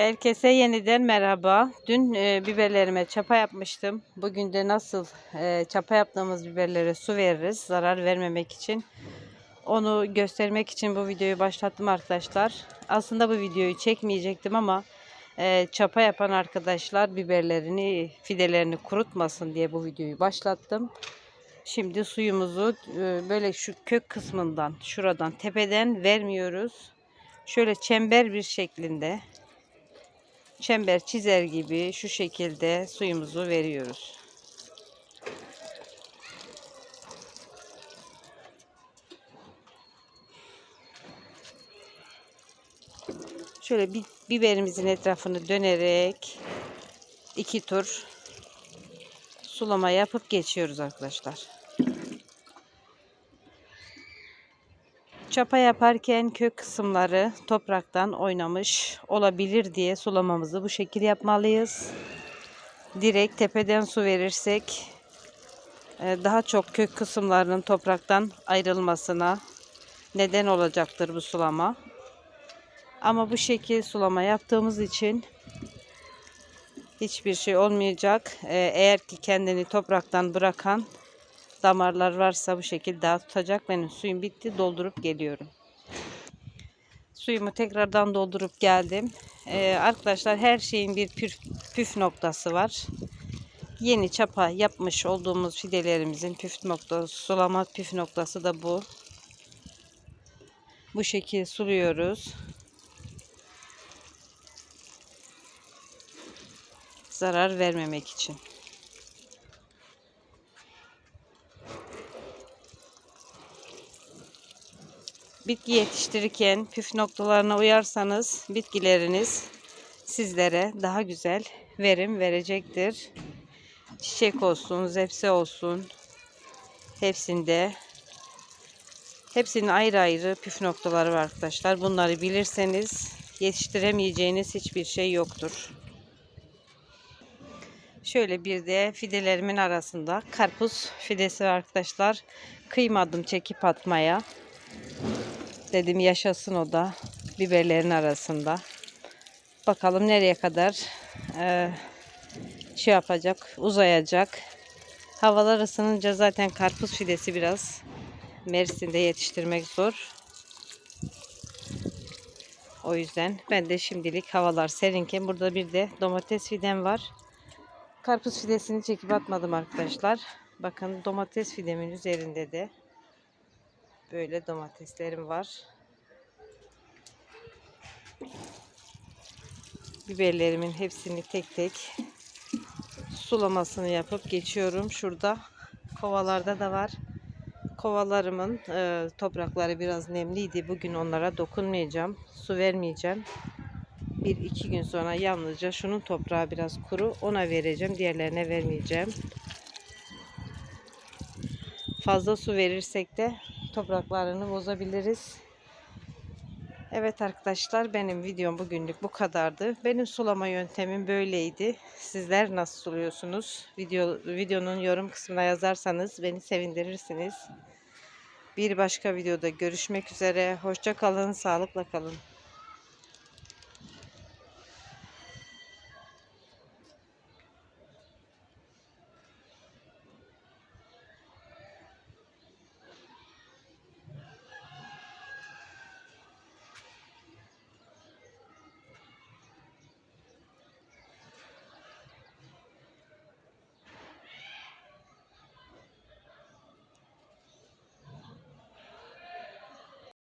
Herkese yeniden merhaba. Dün e, biberlerime çapa yapmıştım. Bugün de nasıl e, çapa yaptığımız biberlere su veririz zarar vermemek için. Onu göstermek için bu videoyu başlattım arkadaşlar. Aslında bu videoyu çekmeyecektim ama e, çapa yapan arkadaşlar biberlerini, fidelerini kurutmasın diye bu videoyu başlattım. Şimdi suyumuzu e, böyle şu kök kısmından, şuradan, tepeden vermiyoruz. Şöyle çember bir şeklinde çember çizer gibi şu şekilde suyumuzu veriyoruz. Şöyle biberimizin etrafını dönerek iki tur sulama yapıp geçiyoruz arkadaşlar. Çapa yaparken kök kısımları topraktan oynamış olabilir diye sulamamızı bu şekil yapmalıyız. Direkt tepeden su verirsek e, daha çok kök kısımlarının topraktan ayrılmasına neden olacaktır bu sulama. Ama bu şekil sulama yaptığımız için hiçbir şey olmayacak. E, eğer ki kendini topraktan bırakan damarlar varsa bu şekilde daha tutacak. Benim suyum bitti. Doldurup geliyorum. Suyumu tekrardan doldurup geldim. Ee, arkadaşlar her şeyin bir püf, püf noktası var. Yeni çapa yapmış olduğumuz fidelerimizin püf noktası, sulama püf noktası da bu. Bu şekilde suluyoruz. Zarar vermemek için. Bitki yetiştirirken püf noktalarına uyarsanız bitkileriniz sizlere daha güzel verim verecektir. Çiçek olsun, zepse olsun hepsinde hepsinin ayrı ayrı püf noktaları var arkadaşlar. Bunları bilirseniz yetiştiremeyeceğiniz hiçbir şey yoktur. Şöyle bir de fidelerimin arasında karpuz fidesi var arkadaşlar. Kıymadım çekip atmaya. Dedim yaşasın o da biberlerin arasında. Bakalım nereye kadar e, şey yapacak, uzayacak. Havalar ısınınca zaten karpuz fidesi biraz Mersin'de yetiştirmek zor. O yüzden ben de şimdilik havalar serinken burada bir de domates fidem var. Karpuz fidesini çekip atmadım arkadaşlar. Bakın domates fidemin üzerinde de Böyle domateslerim var. Biberlerimin hepsini tek tek sulamasını yapıp geçiyorum. Şurada kovalarda da var. Kovalarımın e, toprakları biraz nemliydi. Bugün onlara dokunmayacağım. Su vermeyeceğim. Bir iki gün sonra yalnızca şunun toprağı biraz kuru. Ona vereceğim. Diğerlerine vermeyeceğim. Fazla su verirsek de topraklarını bozabiliriz. Evet arkadaşlar benim videom bugünlük bu kadardı. Benim sulama yöntemim böyleydi. Sizler nasıl suluyorsunuz? Video, videonun yorum kısmına yazarsanız beni sevindirirsiniz. Bir başka videoda görüşmek üzere. Hoşça kalın, sağlıkla kalın.